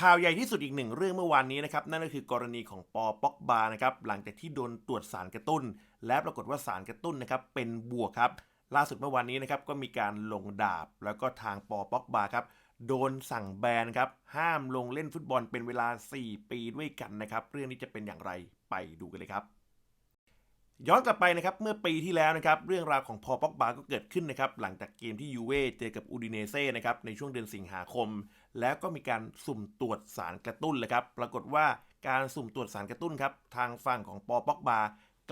ข่าวใหญ่ที่สุดอีกหนึ่งเรื่องเมื่อวานนี้นะครับนั่นก็คือกรณีของปอป็อกบานะครับหลังจากที่โดนตรวจสารกระตุ้น และปรากฏว่าสารกระตุ้นนะครับเป็นบวกครับ ล่าสุดเมื่อวานนี้นะครับก็มีการลงดาบ แล้วก็ทางปอป็อกบาครับโดนสั่งแบนครับห้ามลงเล่นฟุตบอลเป็นเวลา 4 ปีด้วยกันนะครับเรื่องนี้จะเป็นอย่างไรไปดูกันเลยครับ ย้อนกลับไปนะครับเมื่อปีที่แล้วนะครับเรื่องราวของพอป็อกบาก็เกิดขึ้นนะครับหลังจากเกมที่ยูเว่เจอกับอูดิเนเซ่นะครับในช่วงเดือนสิงหาคม แล้วก็มีการสุ่มตรวจสารกระตุ้นเลยครับปรากฏว่าการสุ่มตรวจสารกระตุ้นครับทางฝั่งของปอป็อกบา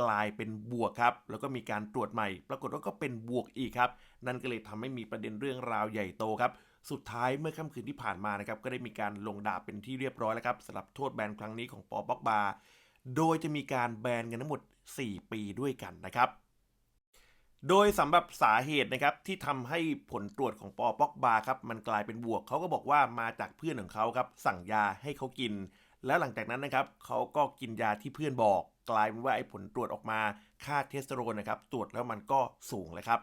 กลายเป็นบวกครับแล้วก็มีการตรวจใหม่ ปรากฏว่าก็เป็นบวกอีกครับนั่นก็เลยทำให้มีประเด็นเรื่องราวใหญ่โตครับสุดท้ายเมื่อค่ำคืนที่ผ่านมานะครับก็ได้มีการลงดาบเป็นที่เรียบร้อยแล้วครับสำหรับโทษแบนครั้งนี้ของปอป็อกบา โดยจะมีการแบนกันทั้งหมด 4 ปีด้วยกันนะครับ โดยสำหรับสาเหตุนะครับที่ทำให้ผลตรวจของปอป็อกบาครับมันกลายเป็นบวกเขาก็บอกว่ามาจากเพื่อนของเขาครับสั่งยาให้เขากิน แล้วหลังจากนั้นนะครับเขาก็กินยาที่เพื่อนบอก กลายเป็นว่าไอ้ผลตรวจออกมาค่าเทสโทสเตอโรนนะครับตรวจแล้วมันก็สูงเลยครับ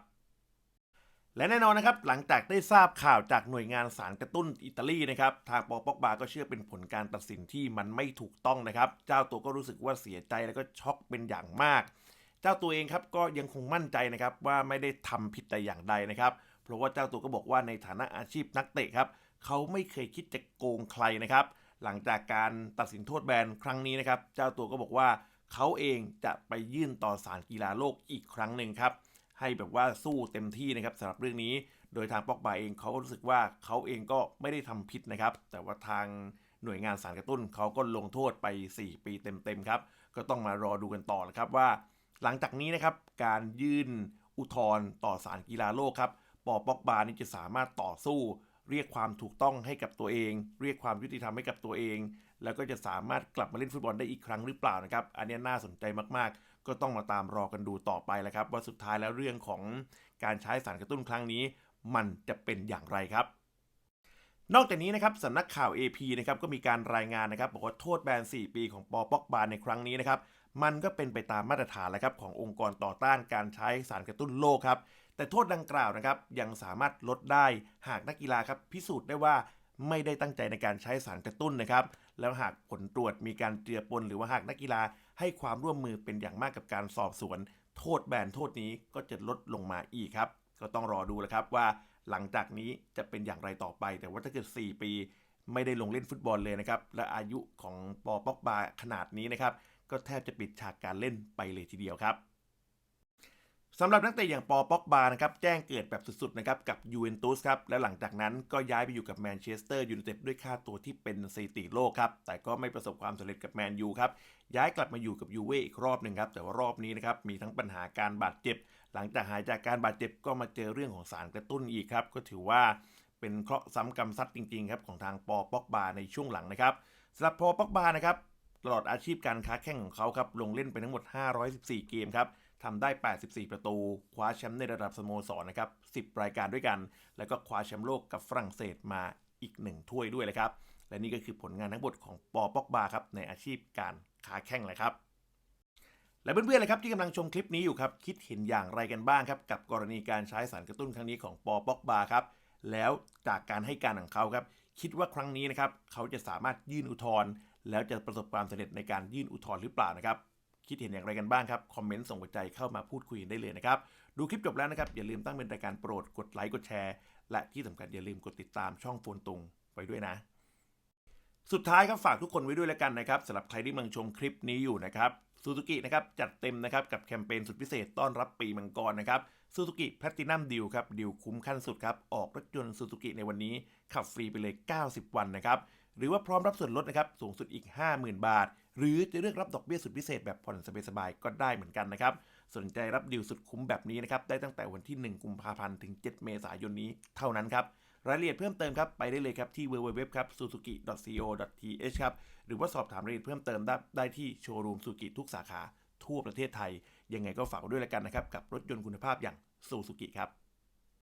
และแน่นอนนะครับหลังจากได้ทราบข่าวจากหน่วยงานสารกระตุ้นอิตาลีนะครับทางปอปอกบาก็เชื่อเป็นผลการตัดสินที่มันไม่ถูกต้องนะครับ เจ้าตัวก็รู้สึกว่าเสียใจแล้วก็ช็อกเป็นอย่างมาก เจ้าตัวเองครับก็ยังคงมั่นใจนะครับว่าไม่ได้ทำผิดแต่อย่างใดนะครับ เพราะว่าเจ้าตัวก็บอกว่าในฐานะอาชีพนักเตะครับเขาไม่เคยคิดจะโกงใครนะครับ หลังจากการตัดสินโทษแบนครั้งนี้นะครับ เจ้าตัวก็บอกว่าเขาเองจะไปยื่นต่อศาลกีฬาโลกอีกครั้งหนึ่งครับ ให้แบบว่าสู้เต็มที่นะครับสำหรับเรื่องนี้ โดยทางปอกบาเองเขาก็รู้สึกว่าเขาเองก็ไม่ได้ทำผิดนะครับ แต่ว่าทางหน่วยงานสารกระตุ้นเขาก็ลงโทษไป 4 ปีเต็มๆครับ ก็ต้องมารอดูกันต่อนะครับว่า หลังจากนี้นะครับการยื่นอุทธรณ์ต่อศาลกีฬาโลกครับปอปอกบานี่จะสามารถต่อสู้ เรียกความถูกต้องให้กับตัวเอง เรียกความยุติธรรมให้กับตัวเอง แล้วก็จะสามารถกลับมาเล่นฟุตบอลได้อีกครั้งหรือเปล่านะครับ อันนี้น่าสนใจมากๆ ก็ต้องมาตามรอกันดูต่อไปแล้วครับ ว่าสุดท้ายแล้วเรื่องของการใช้สารกระตุ้นครั้งนี้ มันจะเป็นอย่างไรครับนอกจากนี้นะครับสำนักข่าว AP นะครับก็มีการรายงานนะครับบอกว่าโทษแบน 4 ปีของปอป็อกบาในครั้งนี้นะครับมันก็เป็นไปตามมาตรฐานแล้วครับขององค์กรต่อต้านการใช้สารกระตุ้นโลกครับ แต่โทษดังกล่าวนะครับยังสามารถลดได้หากนักกีฬาครับพิสูจน์ได้ว่าไม่ได้ตั้งใจในการใช้สารกระตุ้นนะครับ แล้วหากผลตรวจมีการเจือปน หรือว่าหากนักกีฬาให้ความร่วมมือเป็นอย่างมากกับการสอบสวน โทษแบนโทษนี้ก็จะลดลงมาอีกครับ ก็ต้องรอดูแหละครับว่า หลังจากนี้จะเป็นอย่างไรต่อไป แต่ว่าถ้าเกิด 4 ปี ไม่ได้ลงเล่นฟุตบอลเลยนะครับ และอายุของปอป็อกบาขนาดนี้นะครับ ก็แทบจะปิดฉากการเล่นไปเลยทีเดียวครับ สำหรับนักเตะอย่างปอป็อกบานะครับแจ้งเกิดแบบสุดๆนะครับกับยูเวนตุสครับและหลังจากนั้นก็ย้ายไปอยู่กับแมนเชสเตอร์ยูไนเต็ดด้วยค่าตัวที่เป็นสถิติโลกครับแต่ก็ไม่ประสบความสำเร็จกับแมนยูครับย้ายกลับมาอยู่กับยูเว่อีกรอบหนึ่งครับแต่ว่ารอบนี้นะครับมีทั้งปัญหาการบาดเจ็บ หลังจากหายจากการบาดเจ็บก็มาเจอเรื่องของสารกระตุ้นอีกครับก็ถือว่าเป็นเคราะห์ซ้ำกรรมซัดจริงๆครับของทางปอป็อกบาในช่วงหลังนะครับสำหรับปอป็อกบานะครับ ตลอดอาชีพการค้าแข่งของเขาครับลงเล่นไปทั้งหมด 514 เกมครับทำได้ 84 ประตู คว้าแชมป์ในระดับสโมสรนะครับ 10 รายการด้วยกัน แล้วก็คว้าแชมป์โลกกับฝรั่งเศสมาอีก 1 ถ้วยด้วยเลยครับ และนี่ก็คือผลงานทั้งหมดของปอป็อกบาครับในอาชีพการค้าแข่งเลยครับ และเพื่อนๆเลยครับที่กำลังชมคลิปนี้อยู่ครับ คิดเห็นอย่างไรกันบ้างครับ กับกรณีการใช้สารกระตุ้นครั้งนี้ของปอป็อกบาครับ แล้วจากการให้การของเขาครับ คิดว่าครั้งนี้นะครับเขาจะสามารถยื่นอุทธรณ์ แล้วจะประสบความสำเร็จในการยื่นอุทธรณ์หรือเปล่านะครับ คิดเห็นอย่างไรกันบ้างครับ คอมเมนต์ส่งหัวใจเข้ามาพูดคุยกันได้เลยนะครับ ดูคลิปจบแล้วนะครับ อย่าลืมตั้งเป็นรายการโปรดกดไลค์กดแชร์ และที่สำคัญอย่าลืมกดติดตามช่องโฟนตุงไว้ด้วยนะ สุดท้ายครับฝากทุกคนไว้ด้วยแล้วกันนะครับสำหรับใครที่มังชมคลิปนี้อยู่นะครับ ซูซูกินะครับจัดเต็มนะครับกับแคมเปญสุดพิเศษต้อนรับปีมังกรนะครับซูซูกิแพลตินัมดิวครับดิวคุ้มขั้นสุดครับ ออกรถยนต์ซูซูกิในวันนี้ ขับฟรีไปเลย 90 วันนะครับ หรือว่าพร้อมรับส่วนลดนะครับ สูงสุดอีก 50,000 บาท หรือจะเลือกรับดอกเบี้ยสุดพิเศษแบบผ่อนสบายๆก็ได้เหมือนกันนะครับ สนใจรับดิวสุดคุ้มแบบนี้นะครับ ได้ตั้งแต่วันที่ 1 กุมภาพันธ์ถึง 7 เมษายนนี้เท่านั้นครับ รายละเอียดเพิ่มเติมครับไปได้เลยครับที่ www ครับ suzuki.co.th ครับหรือว่าสอบถามรายละเอียดเพิ่มเติมได้ได้ที่โชว์รูมสุซูกิทุกสาขาทั่วประเทศไทย ยังไงก็ฝากไว้ด้วยแล้วกันนะครับกับรถยนต์คุณภาพอย่างซูซูกิครับ